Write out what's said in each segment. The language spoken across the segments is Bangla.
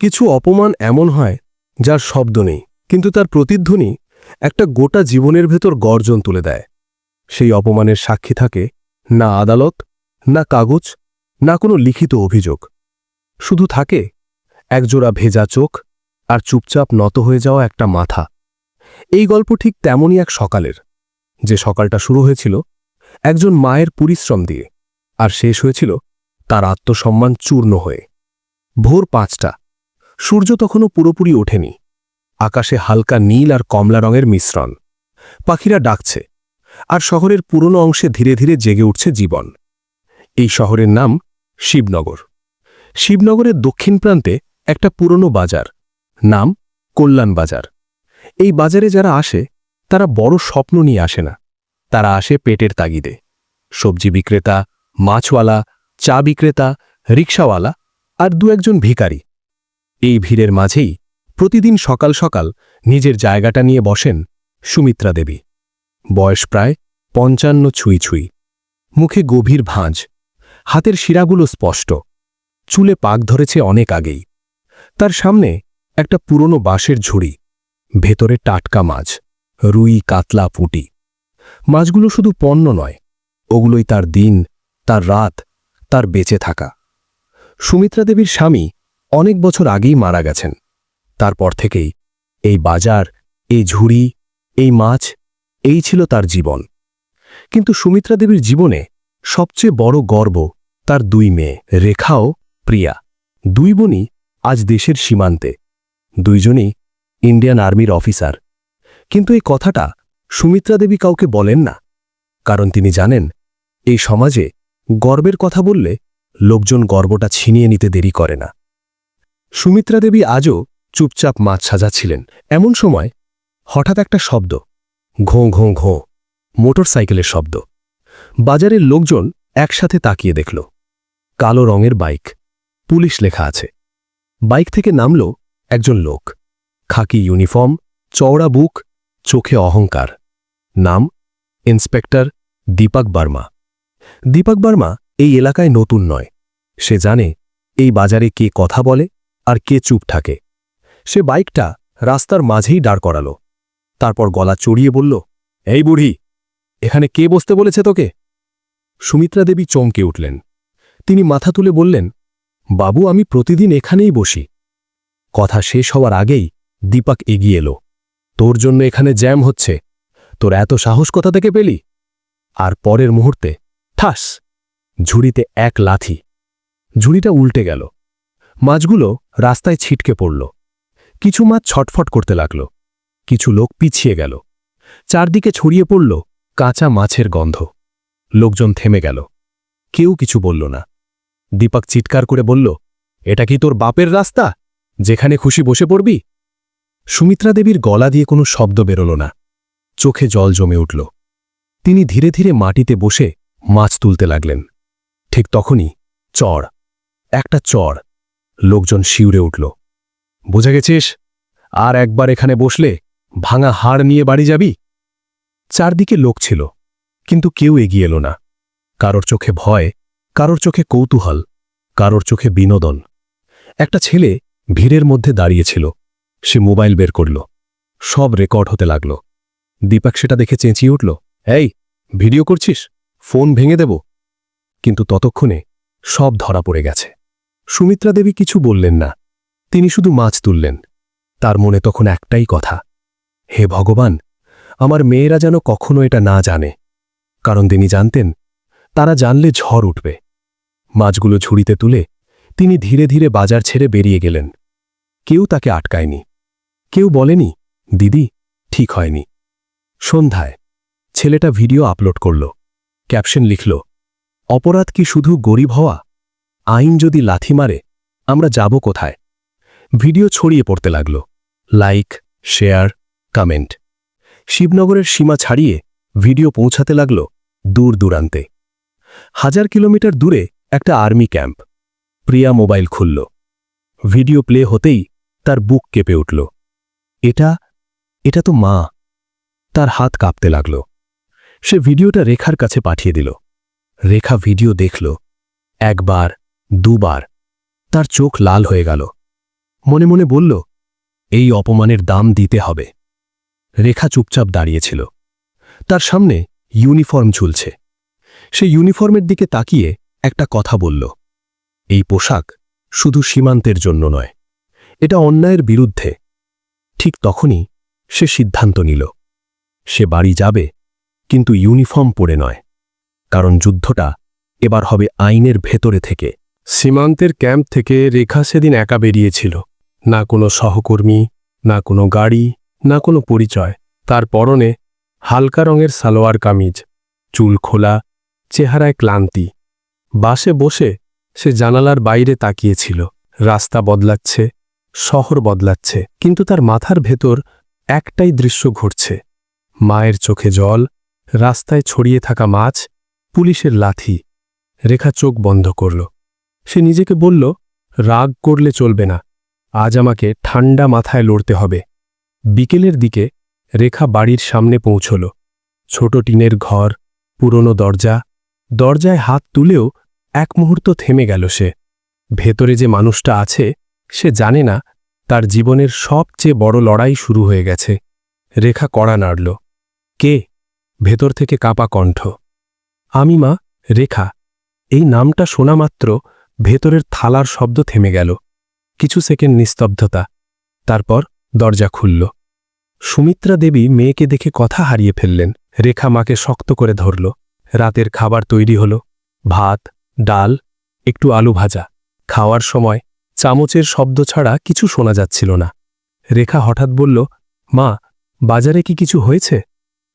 কিছু অপমান এমন হয় যার শব্দ নেই, কিন্তু তার প্রতিধ্বনি একটা গোটা জীবনের ভেতর গর্জন তুলে দেয়। সেই অপমানের সাক্ষী থাকে না আদালত, না কাগজ, না কোনো লিখিত অভিযোগ। শুধু থাকে একজোড়া ভেজা চোখ আর চুপচাপ নত হয়ে যাওয়া একটা মাথা। এই গল্প ঠিক তেমনই এক সকালের। যে সকালটা শুরু হয়েছিল একজন মায়ের পরিশ্রম দিয়ে, আর শেষ হয়েছিল তার আত্মসম্মান চূর্ণ হয়ে। ভোর পাঁচটা। সূর্য তখনও পুরোপুরি ওঠেনি। আকাশে হালকা নীল আর কমলা রঙের মিশ্রণ। পাখিরা ডাকছে, আর শহরের পুরনো অংশে ধীরে ধীরে জেগে উঠছে জীবন। এই শহরের নাম শিবনগর। শিবনগরের দক্ষিণ প্রান্তে একটা পুরনো বাজার, নাম কল্যাণ বাজার। এই বাজারে যারা আসে, তারা বড় স্বপ্ন নিয়ে আসে না। তারা আসে পেটের তাগিদে। সবজি বিক্রেতা, মাছওয়ালা, চা বিক্রেতা, রিক্সাওয়ালা আর দু একজন ভিখারি। এই ভিড়ের মাঝেই প্রতিদিন সকাল সকাল নিজের জায়গাটা নিয়ে বসেন সুমিত্রা দেবী। বয়স প্রায় পঞ্চান্ন ছুঁই ছুঁই। মুখে গভীর ভাঁজ। হাতের শিরাগুলো স্পষ্ট। চুলে পাক ধরেছে অনেক আগেই। তার সামনে একটা পুরনো বাঁশের ঝুড়ি। ভেতরে টাটকা মাছ। রুই, কাতলা, পুটি। মাছগুলো শুধু পণ্য নয়। ওগুলোই তার দিন, তার রাত, তার বেঁচে থাকা। সুমিত্রা দেবীর স্বামী অনেক বছর আগেই মারা গেছেন। তারপর থেকেই এই বাজার, এই ঝুড়ি, এই মাছ, এই ছিল তার জীবন। কিন্তু সুমিত্রা দেবীর জীবনে সবচেয়ে বড় গর্ব তার দুই মেয়ে রেখাও প্রিয়া। দুই বোনই আজ দেশের সীমান্তে। দুইজনই ইন্ডিয়ান আর্মির অফিসার। কিন্তু এই কথাটা সুমিত্রা দেবী কাউকে বলেন না। কারণ তিনি জানেন, এই সমাজে গর্বের কথা বললে লোকজন গর্বটা ছিনিয়ে নিতে দেরি করে না। সুমিত্রা দেবী আজও চুপচাপ মাছ সাজাচ্ছিলেন। এমন সময় হঠাৎ একটা শব্দ, ঘোঁ ঘোঁ ঘোঁ, মোটরসাইকেলের শব্দ। বাজারের লোকজন একসাথে তাকিয়ে দেখল, কালো রঙের বাইক, পুলিশ লেখা আছে। বাইক থেকে নামল একজন লোক। খাকি ইউনিফর্ম, চওড়া বুক, চোখে অহংকার। নাম ইন্সপেক্টর দীপক বার্মা। দীপক বার্মা এই এলাকায় নতুন নয়। সে জানে এই বাজারে কে কথা বলে আর কে চুপ থাকে। সে বাইকটা রাস্তার মাঝেই দাঁড় করালো। তারপর গলা চড়িয়ে বলল, এই বুড়ি, এখানে কে বসতে বলেছে তোকে? সুমিত্রা দেবী চমকে উঠলেন। তিনি মাথা তুলে বললেন, বাবু, আমি প্রতিদিন এখানেই বসি। কথা শেষ হওয়ার আগেই দীপাক এগিয়ে এলো। তোর জন্য এখানে জ্যাম হচ্ছে। তোর এত সাহস কোথা থেকে পেলি? আর পরের মুহূর্তে, ঠাস, ঝুড়িতে এক লাথি। ঝুড়িটা উল্টে গেল। মাছগুলো রাস্তায় ছিটকে পড়ল। কিছু মাছ ছটফট করতে লাগল। কিছু লোক পিছিয়ে গেল। চারদিকে ছড়িয়ে পড়ল কাঁচা মাছের গন্ধ। লোকজন থেমে গেল। কেউ কিছু বলল না। দীপক চিৎকার করে বলল, এটা কি তোর বাপের রাস্তা? যেখানে খুশি বসে পড়বি? সুমিত্রা দেবীর গলা দিয়ে কোনো শব্দ বেরোল না। চোখে জল জমে উঠল। তিনি ধীরে ধীরে মাটিতে বসে মাছ তুলতে লাগলেন। ঠিক তখনই চড়, একটা চড় লোকজন শিউরে উঠল। বোঝা গেছিস? আর একবার এখানে বসলে ভাঙা হাড় নিয়ে বাড়ি যাবি? চারদিকে লোক ছিল, কিন্তু কেউ এগিয়ে এলো না। কারোর চোখে ভয়, কারোর চোখে কৌতূহল, কারোর চোখে বিনোদন। একটা ছেলে ভিড়ের মধ্যে দাঁড়িয়েছিল সে মোবাইল বের করল। সব রেকর্ড হতে লাগল। দীপক সেটা দেখে চেঁচিয়ে উঠল, এই, ভিডিও করছিস? ফোন ভেঙে দেব? কিন্তু ততক্ষণে সব ধরা পড়ে গেছে। সুমিত্রা দেবী কিছু বললেন না। তিনি শুধু মাছ তুললেন। তার মনে তখন একটাই কথা, হে ভগবান, আমার মেয়েরা যেন কখনো এটা না জানে। কারণ তিনি জানতেন, তারা জানলে ঝড় উঠবে। মাছগুলো ঝুড়িতে তুলে তিনি ধীরে ধীরে বাজার ছেড়ে বেরিয়ে গেলেন। কেউ তাকে আটকায়নি। কেউ বলেনি, দিদি, ঠিক হয়নি। সন্ধ্যায় ছেলেটা ভিডিও আপলোড করল। ক্যাপশন লিখল, অপরাধ কি শুধু গরিব হওয়া আইন যদি লাথি মারে, আমরা যাব কোথায়? ভিডিও ছড়িয়ে পড়তে লাগল। Like, share, comment. শিবনগরের সীমা ছাড়িয়ে ভিডিও পৌঁছাতে লাগল দূর দূরান্তে। হাজার কিলোমিটার দূরে একটা আর্মি ক্যাম্প। প্রিয়া মোবাইল খুলল। ভিডিও প্লে হতেই তার বুক কেঁপে উঠল। এটা এটা তো মা। তার হাত কাঁপতে লাগল। সে ভিডিওটা রেখার কাছে পাঠিয়ে দিল। রেখা ভিডিও দেখল। একবার দুবার। তার চোখ লাল হয়ে গেল। মনে মনে বলল, এই অপমানের দাম দিতে হবে। রেখা চুপচাপ দাঁড়িয়েছিল। তার সামনে ইউনিফর্ম ঝুলছে। সে ইউনিফর্মের দিকে তাকিয়ে একটা কথা বলল, এই পোশাক শুধু সীমান্তের জন্য নয়, এটা অন্যায়ের বিরুদ্ধে। ঠিক তখনই সে সিদ্ধান্ত নিল, সে বাড়ি যাবে, কিন্তু ইউনিফর্ম পরে নয়, কারণ যুদ্ধটা এবার হবে আইনের ভেতরে থেকে। সীমান্তের ক্যাম্প থেকে রেখা সেদিন একা বেরিয়েছিল। না কোনো সহকর্মী, না কোনো গাড়ি, না কোনো পরিচয়। তার পরনে হালকা রঙের সালোয়ার কামিজ, চুল খোলা, চেহারায় ক্লান্তি। বাসে বসে সে জানালার বাইরে তাকিয়েছিল। রাস্তা বদলাচ্ছে, শহর বদলাচ্ছে, কিন্তু তার মাথার ভেতর একটাই দৃশ্য ঘটছে। মায়ের চোখে জল, রাস্তায় ছড়িয়ে থাকা মাছ, পুলিশের লাথি। রেখা চোখ বন্ধ করল। সে নিজেকে বলল, রাগ করলে চলবে না। আজ আমাকে ঠান্ডা মাথায় লড়তে হবে। বিকেলের দিকে রেখা বাড়ির সামনে পৌঁছল। ছোট টিনের ঘর, পুরনো দরজা, দরজায় হাত তুলেও এক মুহূর্ত থেমে গেল সে। ভেতরে যে মানুষটা আছে, সে জানে না তার জীবনের সবচেয়ে বড় লড়াই শুরু হয়ে গেছে। রেখা কড়া নাড়ল, কে? ভেতর থেকে কাপা কণ্ঠ, আমি মা, রেখা। এই নামটা শোনা মাত্র ভেতরের থালার শব্দ থেমে গেল। কিছু সেকেন্ড নিস্তব্ধতা, তারপর দরজা খুলল। সুমিত্রা দেবী মেয়েকে দেখে কথা হারিয়ে ফেললেন। রেখা মাকে শক্ত করে ধরল। রাতের খাবার তৈরি হল। ভাত, ডাল, একটু আলু ভাজা। খাওয়ার সময় চামচের শব্দ ছাড়া কিছু শোনা যাচ্ছিল না। রেখা হঠাৎ বলল, মা, বাজারে কি কিছু হয়েছে?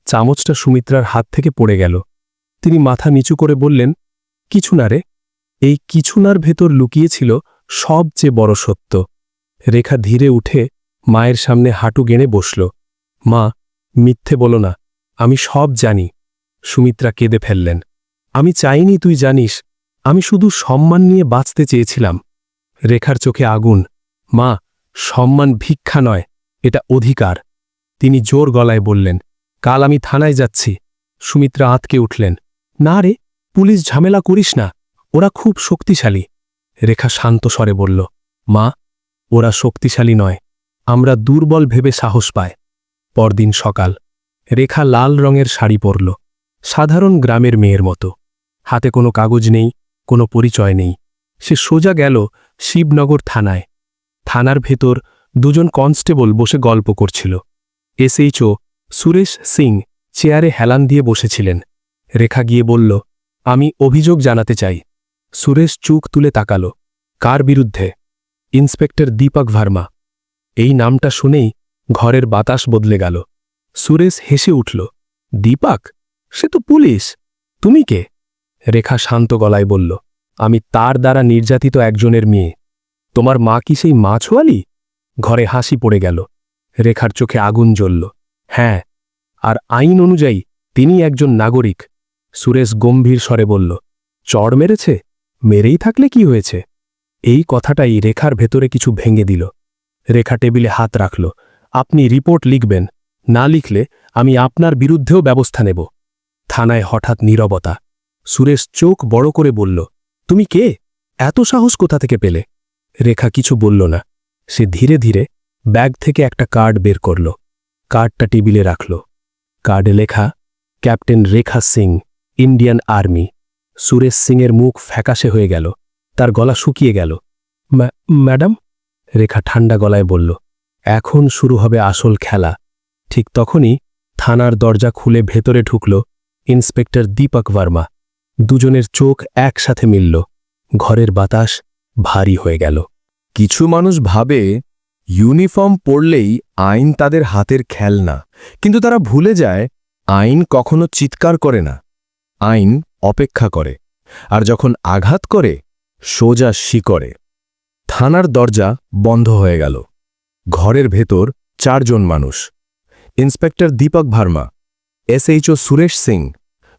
চামচটা সুমিত্রার হাত থেকে পড়ে গেল। তিনি মাথা নিচু করে বললেন, কিছু না রে এই কিছুনার ভেতর লুকিয়েছিল সবচেয়ে বড় সত্য। রেখা ধীরে উঠে মায়ের সামনে হাঁটু গেড়ে বসল। মা, মিথ্যে বলো না, আমি সব জানি। সুমিত্রা কেঁদে ফেললেন। আমি চাইনি তুই জানিস, আমি শুধু সম্মান নিয়ে বাঁচতে চেয়েছিলাম। রেখার চোখে আগুন। মা, সম্মান ভিক্ষা নয়, এটা অধিকার। তিনি জোর গলায় বললেন। কাল আমি থানায় যাচ্ছি। সুমিত্রা আঁতকে উঠলেন। না রে, পুলিশ ঝামেলা করিস না। ওরা খুব শক্তিশালী। রেখা শান্ত স্বরে বলল, মা, ওরা শক্তিশালী নয়। আমরা দুর্বল ভেবে সাহস পায় পরদিন সকাল, রেখা লাল রঙের শাড়ি পরল, সাধারণ গ্রামের মেয়ের মতো। হাতে কোনো কাগজ নেই, কোনো পরিচয় নেই। সে সোজা গেল শিবনগর থানায়। থানার ভেতর দুজন কনস্টেবল বসে গল্প করছিল। এসএইচও সুরেশ সিং চেয়ারে হেলান দিয়ে বসেছিলেন। রেখা গিয়ে বলল, আমি অভিযোগ জানাতে চাই। সুরেশ চুক তুলে তাকালো। কার বিরুদ্ধে? ইন্সপেক্টর দীপক ভার্মা। এই নামটা শুনেই ঘরের বাতাস বদলে গেল। সুরেশ হেসে উঠল, দীপক, সে তো পুলিশ। তুমি কে? রেখা শান্ত গলায় বলল, আমি তার দ্বারা নির্যাতিত একজনের মেয়ে। তোমার মা কি সেই মাছওয়ালি? ঘরে হাসি পড়ে গেল। রেখার চোখে আগুন জ্বলল। হ্যাঁ আর আইন অনুযায়ী তিনি একজন নাগরিক। সুরেশ গম্ভীর স্বরে বলল, চড় মেরেছে? মেরেই থাকলে কি হয়েছে? এই কথাটাই রেখার ভেতরে কিছু ভেঙে দিল। রেখা টেবিলে হাত রাখল। আপনি রিপোর্ট লিখবেন। না লিখলে আমি আপনার বিরুদ্ধেও ব্যবস্থা নেব। থানায় হঠাৎ নীরবতা। সুরেশ চোখ বড় করে বলল, তুমি কে? এত সাহস কোথা থেকে পেলে? রেখা কিছু বলল না। সে ধীরে ধীরে ব্যাগ থেকে একটা কার্ড বের করল। কার্ডটা টেবিলে রাখল। কার্ডে লেখা, captain Rekha Singh, Indian army. Suresh সিংয়ের মুখ ফ্যাকাশে হয়ে গেল, তার গলা শুকিয়ে গেল। ম্যাডাম? রেখা ঠান্ডা গলায় বলল। এখন শুরু হবে আসল খেলা। ঠিক তখনই থানার দরজা খুলে ভেতরে ঢুকল ইন্সপেক্টর দীপক ভার্মা। দুজনের চোখ একসাথে মিলল। ঘরের বাতাস ভারী হয়ে গেল। কিছু মানুষ ভাবে, ইউনিফর্ম পরলেই আইন তাদের হাতের খেলনা। কিন্তু তারা ভুলে যায়, আইন কখনো চিৎকার করে না। আইন অপেক্ষা করে, আর যখন আঘাত করে, সোজা শিকরে থানার দরজা বন্ধ হয়ে গেল। ঘরের ভেতর চারজন মানুষ। ইন্সপেক্টর দীপক ভার্মা, এসএইচও সুরেশ সিং,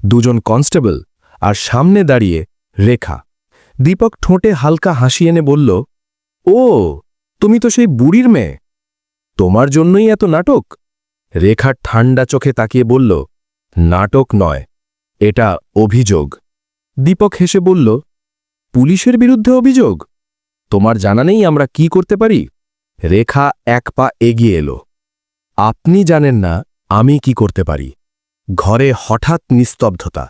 দুজন কনস্টেবল, আর সামনে দাঁড়িয়ে রেখা। দীপক ঠোঁটে হালকা হাসি এনে বলল, ও, তুমি তো সেই বুড়ির মেয়ে। তোমার জন্যই এত নাটক? রেখা ঠান্ডা চোখে তাকিয়ে বলল, নাটক নয়। এটা অভিযোগ। দীপক হেসে বলল, পুলিশের বিরুদ্ধে অভিযোগ? তোমার জানা নেই আমরা কি করতে পারি? রেখা এক পা এগিয়ে এলো। আপনি জানেন না আমি কি করতে পারি? ঘরে হঠাৎ নিস্তব্ধতা।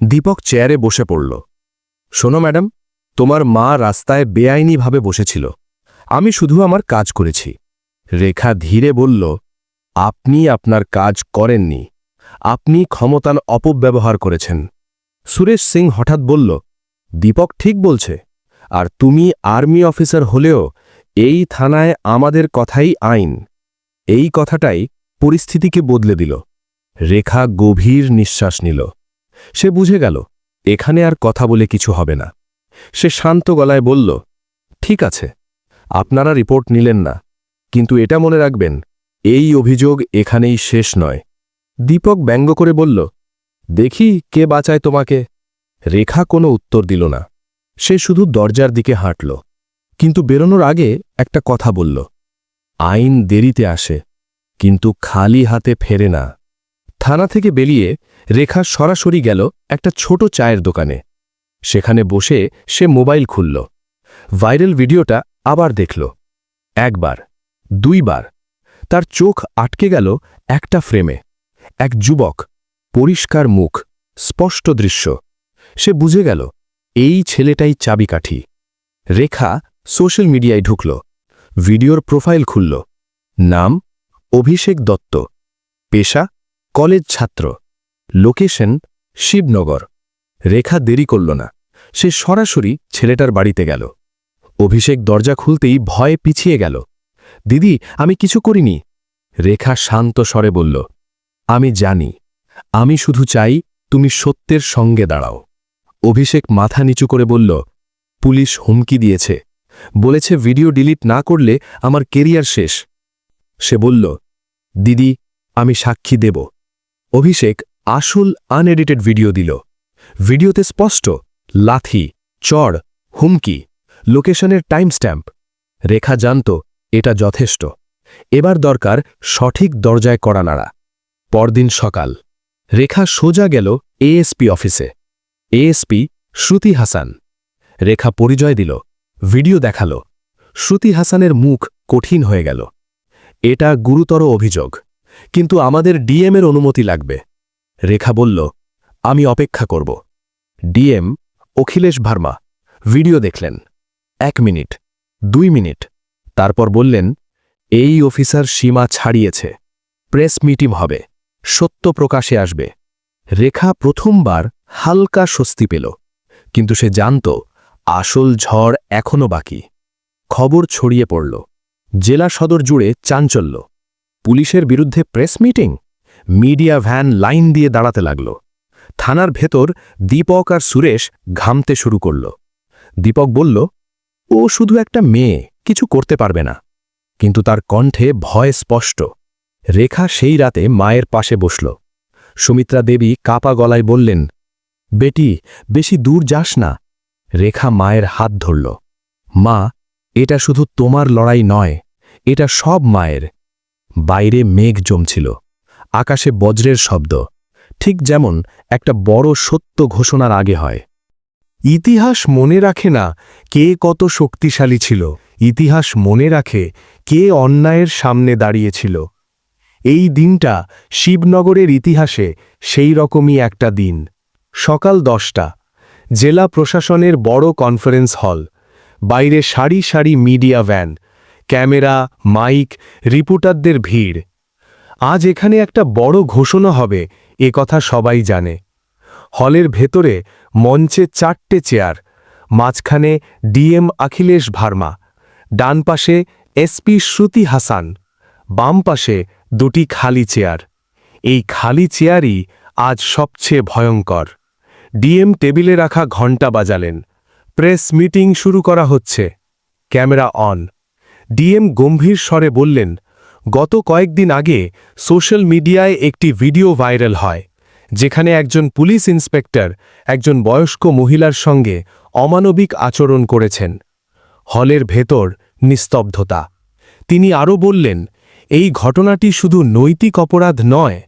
দীপক চেয়ারে বসে পড়ল। শোনো ম্যাডাম, তোমার মা রাস্তায় বেআইনিভাবে বসেছিল। আমি শুধু আমার কাজ করেছি। রেখা ধীরে বলল, আপনি আপনার কাজ করেননি। আপনি ক্ষমতার অপব্যবহার করেছেন। সুরেশ সিং হঠাৎ বলল, দীপক ঠিক বলছে। আর তুমি আর্মি অফিসার হলেও এই থানায় আমাদের কথাই আইন। এই কথাটাই পরিস্থিতিকে বদলে দিল। রেখা গভীর নিঃশ্বাস নিল। সে বুঝে গেল, এখানে আর কথা বলে কিছু হবে না। সে শান্ত গলায় বলল, ঠিক আছে, আপনারা রিপোর্ট নিলেন না। কিন্তু এটা মনে রাখবেন, এই অভিযোগ এখানেই শেষ নয়। দীপক ব্যঙ্গ করে বলল, দেখি কে বাঁচায় তোমাকে। রেখা কোনো উত্তর দিল না। সে শুধু দরজার দিকে হাঁটল। কিন্তু বেরোনোর আগে একটা কথা বলল, আইন দেরিতে আসে, কিন্তু খালি হাতে ফেরে না। থানা থেকে বেরিয়ে রেখা সরাসরি গেল একটা ছোট চায়ের দোকানে। সেখানে বসে সে মোবাইল খুলল। ভাইরাল ভিডিওটা আবার দেখল। একবার, দুইবার, তার চোখ আটকে গেল একটা ফ্রেমে। এক যুবক, পরিষ্কার মুখ, স্পষ্ট দৃশ্য। সে বুঝে গেল, এই ছেলেটাই চাবিকাঠি। রেখা সোশ্যাল মিডিয়ায় ঢুকল, ভিডিওর প্রোফাইল খুলল। নাম, অভিষেক দত্ত। পেশা, কলেজ ছাত্র। লোকেশন, শিবনগর। রেখা দেরি করল না, সে সরাসরি ছেলেটার বাড়িতে গেল। অভিষেক দরজা খুলতেই ভয়ে পিছিয়ে গেল। দিদি, আমি কিছু করিনি। রেখা শান্ত স্বরে বলল আমি জানি। আমি শুধু চাই তুমি সত্যের সঙ্গে দাঁড়াও। অভিষেক মাথা নিচু করে বলল, পুলিশ হুমকি দিয়েছে। বলেছে ভিডিও ডিলিট না করলে আমার কেরিয়ার শেষ। সে বলল, দিদি, আমি সাক্ষী দেব। অভিষেক আসল আনএডিটেড ভিডিও দিল। ভিডিওতে স্পষ্ট, লাথি, চড়, হুমকি, লোকেশনের টাইম স্ট্যাম্প রেখা জানত, এটা যথেষ্ট। এবার দরকার সঠিক দরজায় করা নাড়া। পরদিন সকাল। রেখা সোজা গেল এএসপি অফিসে। এএসপি শ্রুতি হাসান। রেখা পরিচয় দিল, ভিডিও দেখাল। শ্রুতি হাসানের মুখ কঠিন হয়ে গেল। এটা গুরুতর অভিযোগ, কিন্তু আমাদের ডিএমের অনুমতি লাগবে। রেখা বলল, আমি অপেক্ষা করব। ডিএম, অখিলেশ ভার্মা, ভিডিও দেখলেন। এক মিনিট, দুই মিনিট। তারপর বললেন, এই অফিসার সীমা ছাড়িয়েছে। প্রেস মিটিং হবে। সত্য প্রকাশে আসবে। রেখা প্রথমবার হালকা স্বস্তি পেল, কিন্তু সে জানত আসল ঝড় এখনও বাকি। খবর ছড়িয়ে পড়ল। জেলা সদর জুড়ে চাঞ্চল্য। পুলিশের বিরুদ্ধে press meeting? Media van line দিয়ে দাঁড়াতে লাগল। থানার ভেতর দীপক আর সুরেশ ঘামতে শুরু করল। দীপক বলল, ও শুধু একটা মেয়ে, কিছু করতে পারবে না। কিন্তু তার কণ্ঠে ভয় স্পষ্ট। রেখা সেই রাতে মায়ের পাশে বসল। সুমিত্রা দেবী কাপা গলায় বললেন, বেটি, বেশি দূর যাস না। রেখা মায়ের হাত ধরল। মা, এটা শুধু তোমার লড়াই নয়, এটা সব মায়ের। বাইরে মেঘ জমছিল, আকাশে বজ্রের শব্দ। ঠিক যেমন একটা বড় সত্য ঘোষণার আগে হয়। ইতিহাস মনে রাখে না কে কত শক্তিশালী ছিল। ইতিহাস মনে রাখে কে অন্যায়ের সামনে দাঁড়িয়েছিল এই দিনটা শিবনগরের ইতিহাসে সেই রকমই একটা দিন। সকাল দশটা, জেলা প্রশাসনের বড় কনফারেন্স হল, বাইরে সারি সারি মিডিয়া ভ্যান, ক্যামেরা, মাইক, রিপোর্টারদের ভিড়। আজ এখানে একটা বড় ঘোষণা হবে, এ কথা সবাই জানে। হলের ভেতরে মঞ্চে চারটে চেয়ার, মাঝখানে ডিএম আখিলেশ ভার্মা, ডান পাশে এসপি শ্রুতি হাসান, বাম পাশে দুটি খালি চেয়ার। এই খালি চেয়ারই আজ সবচেয়ে ভয়ঙ্কর। ডিএম টেবিলে রাখা ঘণ্টা বাজালেন। প্রেস মিটিং শুরু করা হচ্ছে। Camera on. ডিএম গম্ভীর স্বরে বললেন, গত কয়েকদিন আগে সোশ্যাল মিডিয়ায় একটি ভিডিও ভাইরাল হয়, যেখানে একজন পুলিশ ইন্সপেক্টর একজন বয়স্ক মহিলার সঙ্গে অমানবিক আচরণ করেছেন। হলের ভেতর নিস্তব্ধতা। তিনি আরও বললেন এই ঘটনাটি শুধু নৈতিক অপরাধ নয়,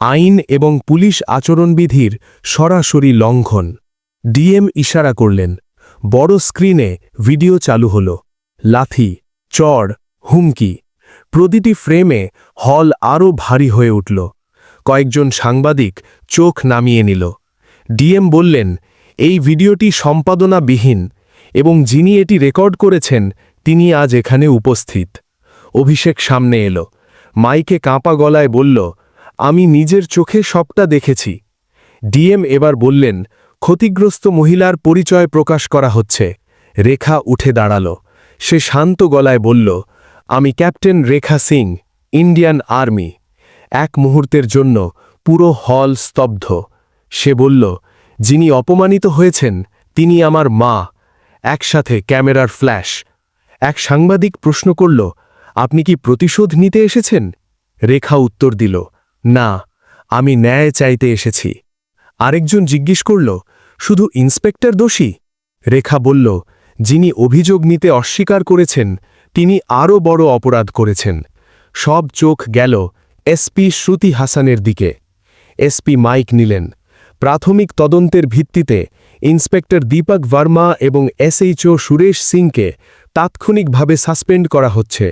আইন এবং পুলিশ আচরণবিধির সরাসরি লঙ্ঘন। ডিএম ইশারা করলেন, বড় স্ক্রিনে ভিডিও চালু হল। লাথি, চড়, হুমকি। প্রতিটি ফ্রেমে হল আরও ভারী হয়ে উঠল। কয়েকজন সাংবাদিক চোখ নামিয়ে নিল। ডিএম বললেন, এই ভিডিওটি সম্পাদনাবিহীন এবং যিনি এটি রেকর্ড করেছেন, তিনি আজ এখানে উপস্থিত। অভিষেক সামনে এলো। মাইকে কাঁপা গলায় বলল, আমি নিজের চোখে সবটা দেখেছি। ডিএম এবার বললেন, ক্ষতিগ্রস্ত মহিলার পরিচয় প্রকাশ করা হচ্ছে। রেখা উঠে দাঁড়াল। সে শান্ত গলায় বলল, আমি captain Rekha Singh, Indian army. এক মুহূর্তের জন্য পুরো হল স্তব্ধ। সে বলল, যিনি অপমানিত হয়েছেন, তিনি আমার মা। একসাথে ক্যামেরার ফ্ল্যাশ। এক সাংবাদিক প্রশ্ন করল আপনি কি প্রতিশোধ নিতে এসেছেন? রেখা উত্তর দিল, না, আমি ন্যায় চাইতে এসেছি। আরেকজন জিজ্ঞেস করল, শুধু ইন্সপেক্টর দোষী? রেখা বলল, যিনি অভিযোগ নিতে অস্বীকার করেছেন, তিনি আরও বড় অপরাধ করেছেন। সব চোখ গেল এসপি শ্রুতি হাসানের দিকে। এসপি মাইক নিলেন, প্রাথমিক তদন্তের ভিত্তিতে ইন্সপেক্টর দীপক ভার্মা এবং এসএইচও সুরেশ সিংকে তাৎক্ষণিকভাবে সাসপেন্ড করা হচ্ছে।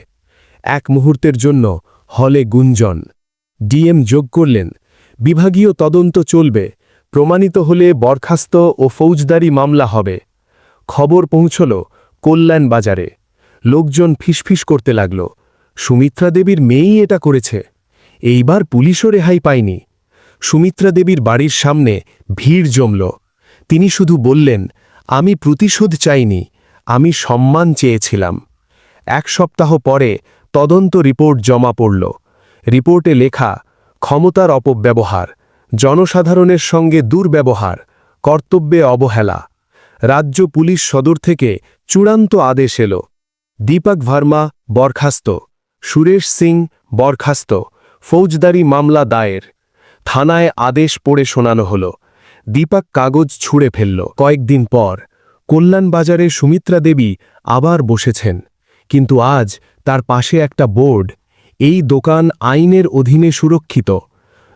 এক মুহূর্তের জন্য হলে গুঞ্জন। ডিএম যোগ করলেন, বিভাগীয় তদন্ত চলবে, প্রমাণিত হলে বরখাস্ত ও ফৌজদারি মামলা হবে। খবর পৌঁছল কল্যাণ বাজারে। লোকজন ফিসফিস করতে লাগল, সুমিত্রা দেবীর মেয়েই এটা করেছে। এইবার পুলিশও রেহাই পায়নি। সুমিত্রা দেবীর বাড়ির সামনে ভিড় জমল। তিনি শুধু বললেন, আমি প্রতিশোধ চাইনি, আমি সম্মান চেয়েছিলাম। এক সপ্তাহ পরে তদন্ত রিপোর্ট জমা পড়ল। রিপোর্টে লেখা, ক্ষমতার অপব্যবহার, জনসাধারণের সঙ্গে দুর্ব্যবহার, কর্তব্যে অবহেলা। রাজ্য পুলিশ সদর থেকে চূড়ান্ত আদেশ এল। দীপক ভার্মা, বরখাস্ত। সুরেশ সিং, বরখাস্ত। ফৌজদারি মামলা দায়ের। থানায় আদেশ পড়ে শোনানো হল। দীপক কাগজ ছুঁড়ে ফেলল। কয়েকদিন পর কল্যাণবাজারে সুমিত্রা দেবী আবার বসেছেন। কিন্তু আজ তার পাশে একটা বোর্ড। এই দোকান আইনের অধীনে সুরক্ষিত।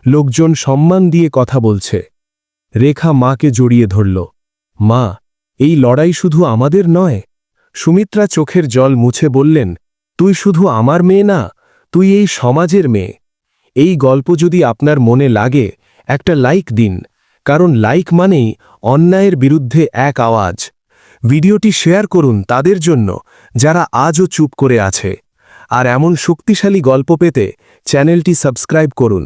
লোকজন সম্মান দিয়ে কথা বলছে। রেখা মাকে জড়িয়ে ধরল। মা, এই লড়াই শুধু আমাদের নয়। সুমিত্রা চোখের জল মুছে বললেন, তুই শুধু আমার মেয়ে না, তুই এই সমাজের মেয়ে। এই গল্প যদি আপনার মনে লাগে, একটা লাইক দিন। কারণ লাইক মানেই অন্যায়ের বিরুদ্ধে এক আওয়াজ। ভিডিওটি শেয়ার করুন তাদের জন্য। যারা আজও চুপ করে আছে। আর এমন শক্তিশালী গল্প পেতে চ্যানেলটি সাবস্ক্রাইব করুন।